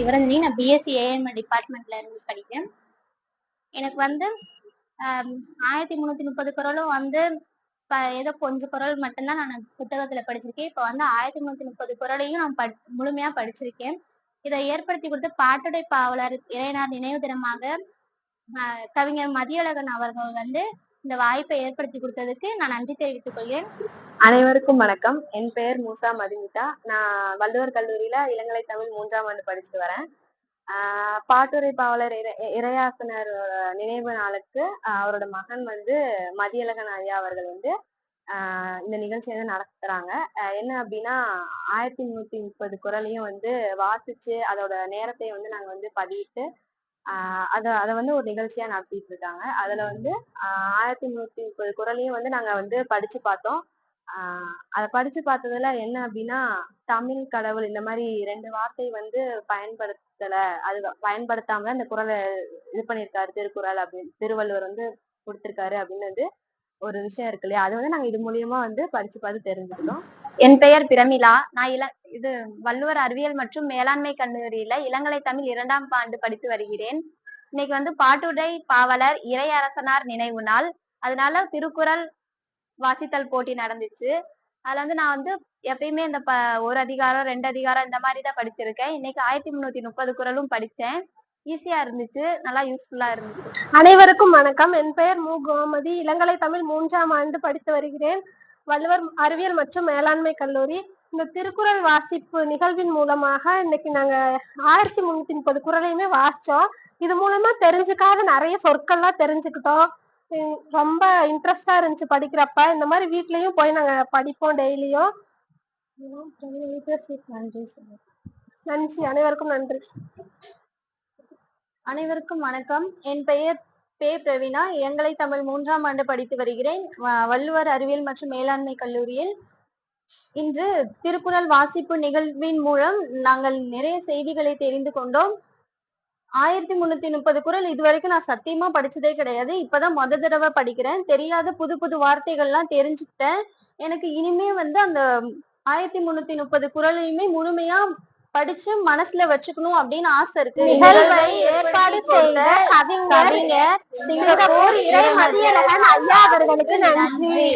சிவரஞ்சனி நான் BSc AM டிபார்ட்மெண்ட்ல இருந்து படிக்கிறேன். எனக்கு வந்து ஆயிரத்தி முந்நூற்றி முப்பது குரலும் வந்து இப்போ ஏதோ கொஞ்சம் குரல் மட்டும்தான் நான் புத்தகத்தில் படிச்சிருக்கேன். இப்போ வந்து ஆயிரத்தி முந்நூற்றி முப்பது குரலையும் நான் பட் முழுமையாக படிச்சிருக்கேன். இதை ஏற்படுத்தி கொடுத்த பாட்டுடை பாவலர் இறையனார் நினைவு தினமாக ஆஹ், கவிஞர் மதியழகன் அவர்கள் வந்து இந்த வாய்ப்பை ஏற்படுத்தி கொடுத்ததுக்கு நான் நன்றி தெரிவித்துக் கொள்கிறேன். அனைவருக்கும் வணக்கம். என் பெயர் மூசா மதுமிதா. நான் வள்ளுவர் கல்லூரியில இளங்கலை தமிழ் மூன்றாம் ஆண்டு படிச்சுட்டு வரேன். ஆஹ் பாட்டுரை பாவலர் இறை இறையாசனர் நினைவு நாளுக்கு அவரோட மகன் வந்து மதியழகன் ஐயா அவர்கள் வந்து ஆஹ் இந்த நிகழ்ச்சி வந்து நடத்துறாங்க. என்ன அப்படின்னா ஆயிரத்தி முன்னூத்தி முப்பது குரலையும் வந்து வாசிச்சு அதோட நேரத்தை வந்து நாங்க வந்து பதிவிட்டு அதை அதை வந்து ஒரு நிகழ்ச்சியா நடத்திட்டு இருக்காங்க அதுல வந்து ஆயிரத்தி முன்னூத்தி முப்பது குரலையும் வந்து நாங்க வந்து படிச்சு பார்த்தோம். அதை படிச்சு பார்த்ததுல என்ன அப்படின்னா தமிழ் கடவுள் இந்த மாதிரி ரெண்டு வார்த்தை வந்து பயன்படுத்தல அது பயன்படுத்தாம இந்த குறளை இது பண்ணியிருக்காரு திருக்குறள் அப்படின்னு திருவள்ளுவர் வந்து கொடுத்திருக்காரு அப்படின்னு வந்து ஒரு விஷயம் இருக்கு இல்லையா? அது வந்து நாங்க இது மூலியமா வந்து படிச்சு பார்த்து தெரிஞ்சுக்கிட்டோம். என் பெயர் பிரமிளா. நான் இள இது வள்ளுவர் அறிவியல் மற்றும் மேலாண்மை கல்லூரியில இளங்கலை தமிழ் இரண்டாம் ஆண்டு படித்து வருகிறேன். இன்னைக்கு வந்து பாட்டுடை பாவலர் இறையரசனார் நினைவு நாள். அதனால திருக்குறள் வாசித்தல் போட்டி நடந்துச்சு. அதுல வந்து நான் வந்து எப்பயுமே இந்த ப ஒரு அதிகாரம் ரெண்டு அதிகாரம் இந்த மாதிரி தான் படிச்சிருக்கேன். இன்னைக்கு ஆயிரத்தி முன்னூத்தி முப்பது குறளும் படிச்சேன். ஈஸியா இருந்துச்சு. நல்லா யூஸ்ஃபுல்லா இருந்துச்சு. அனைவருக்கும் வணக்கம். என் பெயர் மு. கோமதி. இளங்கலை தமிழ் மூன்றாம் ஆண்டு படித்து வருகிறேன். வள்ளுவர் அறிவியல் மற்றும் மேலாண்மை கல்லூரி இந்த திருக்குறள் வாசிப்பு நிகழ்வின் மூலமாக இன்னைக்கு நாங்க ஆயிரத்தி முன்னூத்தி முப்பது குறளையுமே வாசிச்சோம். இது மூலமா தெரிஞ்சுக்காத நிறைய சொற்கள்லாம் தெரிஞ்சுக்கிட்டோம். ரொம்ப இன்ட்ரெஸ்டா இருந்துச்சு படிக்கிறப்ப. இந்த மாதிரி வீட்லயும் போய் நாங்க படிப்போம் டெய்லியும். நன்றி நன்றி. அனைவருக்கும் நன்றி. அனைவருக்கும் வணக்கம். என் பெயர் பே பிரவீனா. இளங்கலை தமிழ் மூன்றாம் ஆண்டு படித்து வருகிறேன். வள்ளுவர் அறிவியல் மற்றும் மேலாண்மை கல்லூரியில் இன்று திருக்குறள் வாசிப்பு நிகழ்வின் மூலம் நாங்கள் நிறைய செய்திகளை தெரிந்து கொண்டோம். ஆயிரத்தி முன்னூத்தி முப்பது குறள் இதுவரைக்கும் நான் சத்தியமா படிச்சதே கிடையாது. இப்பதான் முத தடவை படிக்கிறேன். தெரியாத புது புது வார்த்தைகள்லாம் தெரிஞ்சுக்கிட்டேன். எனக்கு இனிமே வந்து அந்த ஆயிரத்தி முன்னூத்தி முப்பது குறளையுமே முழுமையா படிச்சு மனசுல வச்சுக்கணும் அப்படின்னு ஆசை இருக்கு. நிகழ்வை ஏற்பாடு செய்த கவிஞர் சிங்கப்பூர் இறை மதியழகன் ஐயா அவர்களுக்கு நன்றி.